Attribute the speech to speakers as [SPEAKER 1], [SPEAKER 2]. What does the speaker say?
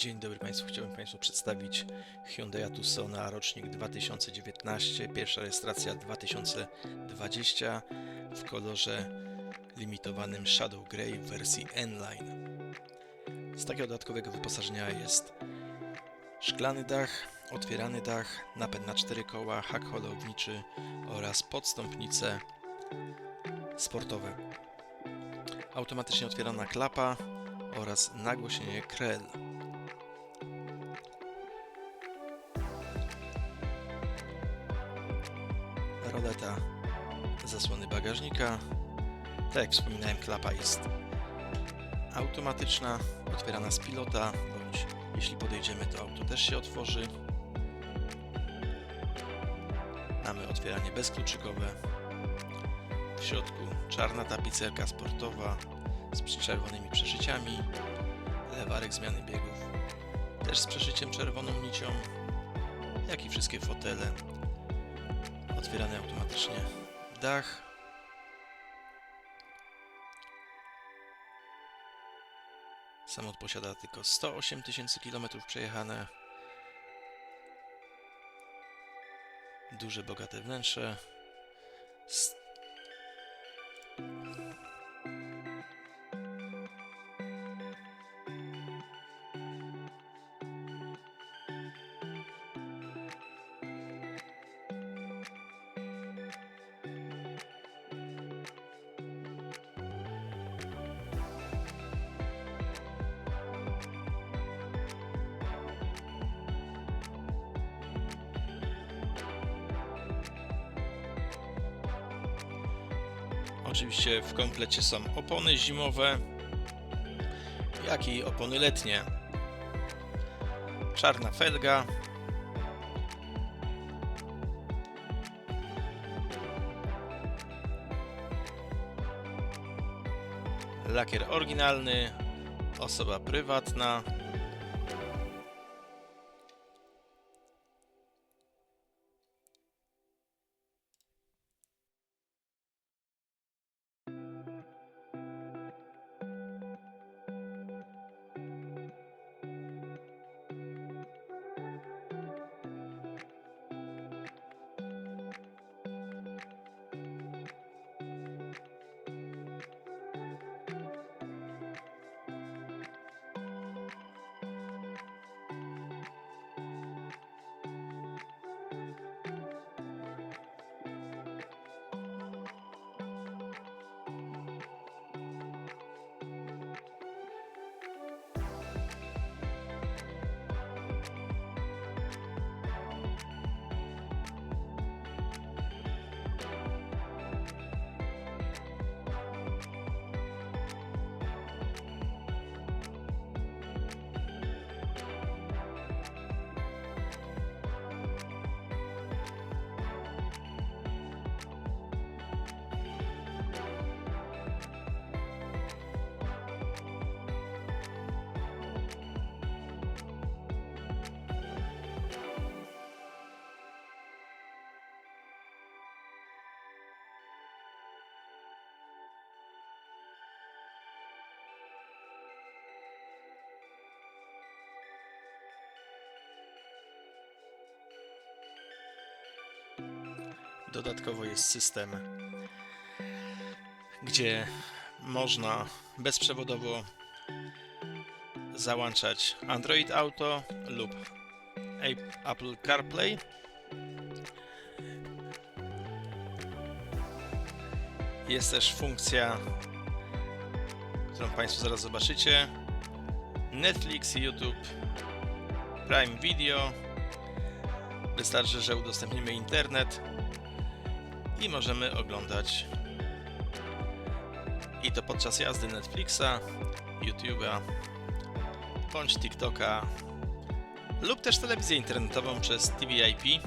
[SPEAKER 1] Dzień dobry Państwu. Chciałbym Państwu przedstawić Hyundai Tucsona rocznik 2019, pierwsza rejestracja 2020 w kolorze limitowanym Shadow Grey w wersji N-Line. Z takiego dodatkowego wyposażenia jest szklany dach, otwierany dach, napęd na cztery koła, hak holowniczy oraz podstąpnice sportowe. Automatycznie otwierana klapa oraz nagłośnienie Krell. Roleta zasłony bagażnika. Tak jak wspominałem, klapa jest automatyczna, otwierana z pilota, bądź jeśli podejdziemy, to auto też się otworzy. Mamy otwieranie bezkluczykowe. W środku czarna tapicerka sportowa z czerwonymi przeszyciami, lewarek zmiany biegów też z przeszyciem czerwoną nicią, jak i wszystkie fotele otwierany automatycznie dach. Samochód posiada tylko 108 tysięcy km przejechane. Duże, bogate wnętrze. Oczywiście w komplecie są opony zimowe, jak i opony letnie. Czarna felga. Lakier oryginalny, osoba prywatna. Dodatkowo jest system, gdzie można bezprzewodowo załączać Android Auto lub Apple CarPlay. Jest też funkcja, którą Państwo zaraz zobaczycie. Netflix, YouTube, Prime Video. Wystarczy, że udostępnimy internet i możemy oglądać i to podczas jazdy Netflixa, YouTube'a bądź TikToka lub też telewizję internetową przez TVIP.